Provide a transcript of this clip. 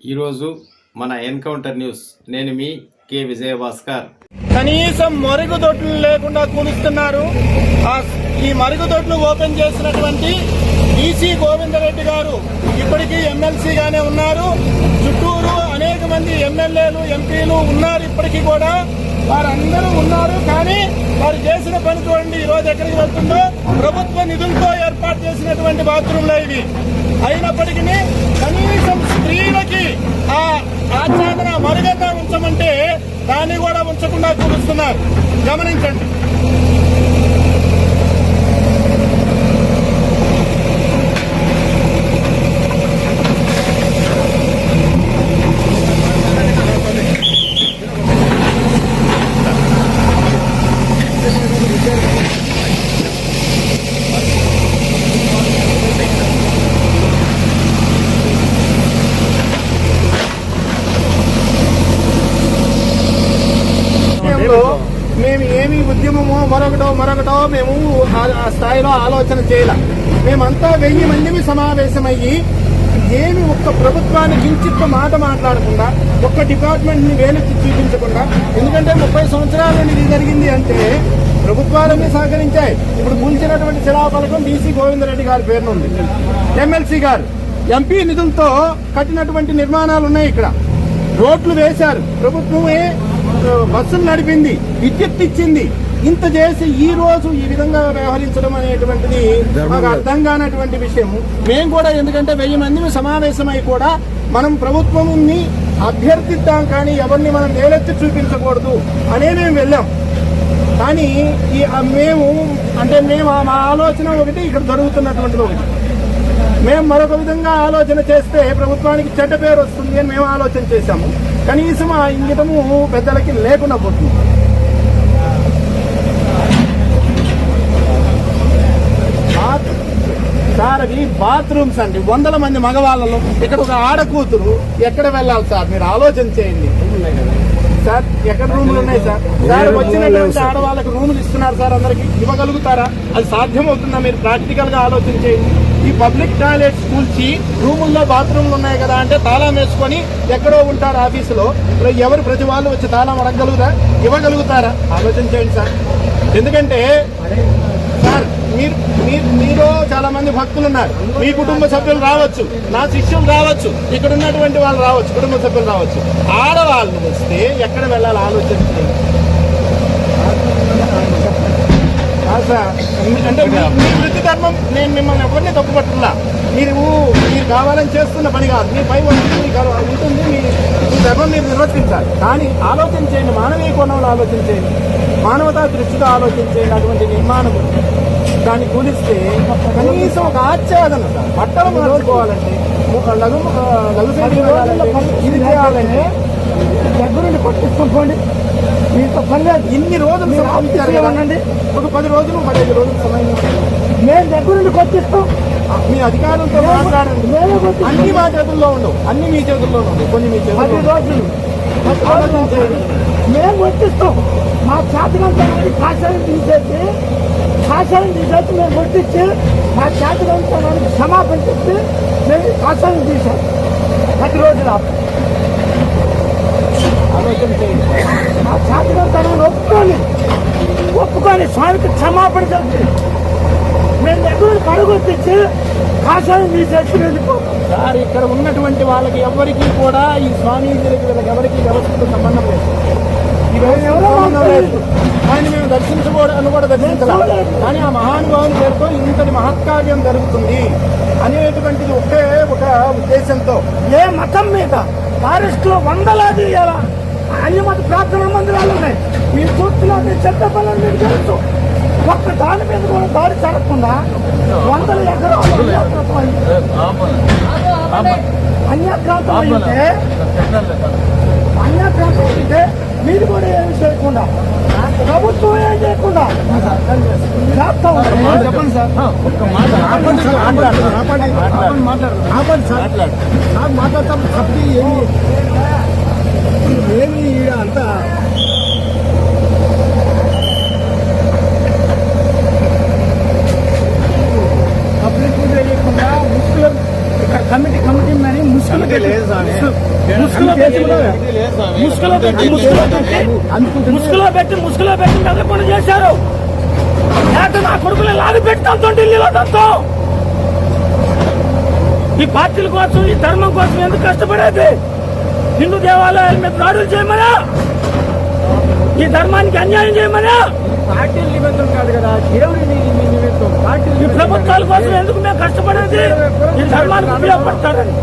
ఈరోజు మన encounter news. నేను మీ కె విజయభాస్కర్. కనీసం మరుగుదొడ్లు లేకుండా కూలుస్తున్నారు. ఈ మరుగుదొడ్లు ఓపెన్ చేసినటువంటి ఈసీ గోవిందరెడ్డి గారు ఇప్పటికీ ఎమ్మెల్సీగానే ఉన్నారు. చుట్టూరు అనేక మంది ఎమ్మెల్యేలు ఎంపీలు ఉన్నారు ఇప్పటికీ కూడా. వారందరూ ఉన్నారు కానీ వారు చేసిన పని చూడండి ఈరోజు రోజు ఎక్కడికి వెళ్తుందో. ప్రభుత్వ నిధులతో ఏర్పాటు చేసినటువంటి బాత్రూంలు ఇవి. అయినప్పటికీ కనీసం స్త్రీలకి ఆ ఆచ్ఛాదన మరుగంగా ఉంచమంటే దాన్ని కూడా ఉంచకుండా కూలుస్తున్నారు గమనించండి. మేము ఏమి ఉద్యమమో మరొకటో మరొకటో మేము ఆ- స్థాయిలో ఆలోచన చేయాల. మేమంతా వెయ్యి మందిని సమావేశమయ్యి ఏమి ఒక్క ప్రభుత్వాన్ని కించిత్వ మాట మాట్లాడకుండా ఒక్క డిపార్ట్మెంట్ని వేలెత్తి చూపించకుండా ఎందుకంటే ముప్పై సంవత్సరాల నుండి ఇది జరిగింది అంటే ప్రభుత్వాలన్నీ సహకరించాయి. ఇప్పుడు కూల్చినటువంటి శిలాఫలకం బీసీ గోవిందరెడ్డి గారి పేరున ఉంది ఎమ్మెల్సీ గారు ఎంపీ నిధులతో కట్టినటువంటి నిర్మాణాలు ఉన్నాయి ఇక్కడ. రోడ్లు వేశారు. ప్రభుత్వమే బస్సులు నడిపింది విద్యుత్ ఇచ్చింది. ఇంత చేసి ఈ రోజు ఈ విధంగా వ్యవహరించడం అనేటువంటిది మాకు అర్థం కానటువంటి విషయం. మేము కూడా ఎందుకంటే వెయ్యి మంది సమావేశమై కూడా మనం ప్రభుత్వంని అభ్యర్థిద్దాం కానీ ఎవరిని మనం నేలెత్తి చూపించకూడదు. అనే మేము వెళ్ళాం. కానీ ఈ మేము అంటే మేము మా ఆలోచన ఒకటి ఇక్కడ జరుగుతున్నటువంటిది ఒకటి. మేము మరొక విధంగా ఆలోచన చేస్తే ప్రభుత్వానికి చెడ్డ పేరు వస్తుంది అని మేము ఆలోచన చేశాము. కనీసం ఆ ఇంగితము పెద్దలకి లేకుండా పోతుంది. సార్ అవి బాత్రూమ్స్ అండి. వందల మంది మగవాళ్ళలో ఇక్కడ ఒక ఆడ కూతురు ఎక్కడ వెళ్ళాలి సార్? మీరు ఆలోచన చేయండి. సార్ ఎక్కడ రూములు ఉన్నాయి సార్? సార్ వచ్చినటువంటి ఆడవాళ్ళకి రూములు ఇస్తున్నారు సార్ అందరికి ఇవ్వగలుగుతారా? అది సాధ్యమవుతుందా మీరు ప్రాక్టికల్గా ఆలోచన చేయండి ఈ పబ్లిక్ టాయిలెట్స్ కూల్చి రూముల్లో బాత్రూమ్లు ఉన్నాయి కదా అంటే తాళం వేసుకొని ఎక్కడో ఉంటారు ఆఫీసులో. ఎవరు ప్రతి వాళ్ళు వచ్చి తాళం అడగగలుగుతారా ఇవ్వగలుగుతారా? ఆలోచన చేయండి సార్. ఎందుకంటే మీరు మీరు మీరు చాలా మంది భక్తులు ఉన్నారు. మీ కుటుంబ సభ్యులు రావచ్చు. నా శిష్యులు రావచ్చు. ఇక్కడ ఉన్నటువంటి వాళ్ళు రావచ్చు. కుటుంబ సభ్యులు రావచ్చు. ఆడవాళ్ళు వస్తే ఎక్కడ వెళ్ళాలి? ఆలోచించండి. సార్ అంటే మీ- వృత్తి ధర్మం నేను మిమ్మల్ని ఎవరిని తప్పుపట్టులా మీరు మీరు కావాలని చేస్తున్న పని కాదు. మీ పై ఉంటుంది మీకు ఉంటుంది. మీ మీ ధర్మం మీరు నిర్వర్తించాలి. కానీ ఆలోచన చేయండి మానవీయ కోణంలో ఆలోచన చేయండి మానవతా దృష్టితో ఆలోచించేయండి. అటువంటి నిర్మాణం దాన్ని కూలిస్తే కనీసం ఒక ఆచ్ఛాదన బట్టలు మార్చుకోవాలంటే ఒక లఘు ఆ, లఘు శైలి వెళ్ళాలంటే, ఇది చేయాలంటే దగ్గరుండి కొట్టించుకోండి మీతో పని ఇన్ని రోజులు కదండి ఒక పది రోజులు పదిహేను రోజులు సమయం మేము దగ్గరుండి కొట్టిస్తాం మీ అధికారులతో మాట్లాడండి. అన్ని మా చేతుల్లో ఉండవు అన్ని మీ చేతుల్లో ఉండవు కొన్ని మీ చేతుల్లో పది రోజులు. మేము కొట్టిస్తాం మా చేతనంతా కాశాలను తీసేసి కాశాలను తీసేసి మేము కొట్టించి మా చేతనంతా క్షమాపణ చెప్పి మేము కాశాలను తీసాం పది రోజులు. ఆలోచన చేయండి. మా చేతనంతా ఒప్పుకొని ఒప్పుకొని స్వామికి క్షమాపణ చెప్పి మేము దగ్గర పడగొట్టించి కాశాలను తీసేసి వెళ్ళిపోతాం. సార్ ఇక్కడ ఉన్నటువంటి వాళ్ళకి ఎవరికి కూడా ఈ స్వామీజీలకి వీళ్ళకి ఎవరికి వ్యవస్థతో సంబంధం లేదు. ఆయన మేము దర్శించకూడదు కూడా దర్శించాలి కానీ ఆ మహానుభావుని పేరుతో ఇంతటి మహత్కార్యం జరుగుతుంది అనేటువంటిది ఒకే ఒక ఉద్దేశంతో ఏ మతం మీద ఫారెస్ట్లో వందలాది ఇలా అన్ని మత ప్రార్థనా మందిరాలు ఉన్నాయి మీరు చూస్తున్నారు చెత్త పనులు మీరు తెలుసు ఒక్క దాని మీద కూడా దాడి జరగకుండా వందల ఎకరాలు అన్యాక్రాంతం అన్యాక్రాంతం అయితే అన్యాక్రాంతం అయితే మీరు కూడా ఏమి చేయకుండా? ప్రభుత్వం ఏం చేయకుండా. చెప్పండి సార్. ఒక్క మాట ఆపండి సార్. ఆపండి ఆపండి మాట్లాడు ఆపండి సార్. నాకు మాట్లాడతాం. తప్పి ఏమి ఏమి అంతా ముసుగులో పెట్టి. ముసుగులో పెట్టి ముసుగులో పెట్టి ముసుగులో పెట్టి ముసుగులో పెట్టి చేశారు. లేక నా కొడుకుని లాగి పెడతాంతో ఢిల్లీలో ఈ పార్టీల కోసం ఈ ధర్మం కోసం ఎందుకు కష్టపడేది? హిందూ దేవాలయాల మీద దాడులు చేయమనా? ఈ ధర్మానికి అన్యాయం చేయమనా? పార్టీల నిమిత్తం కాదు కదా దేవుడి నిమిత్తం పార్టీల ఈ ప్రభుత్వాల కోసం ఎందుకు మేము కష్టపడేది? ఈ ధర్మానికి ఉపయోగపడతారని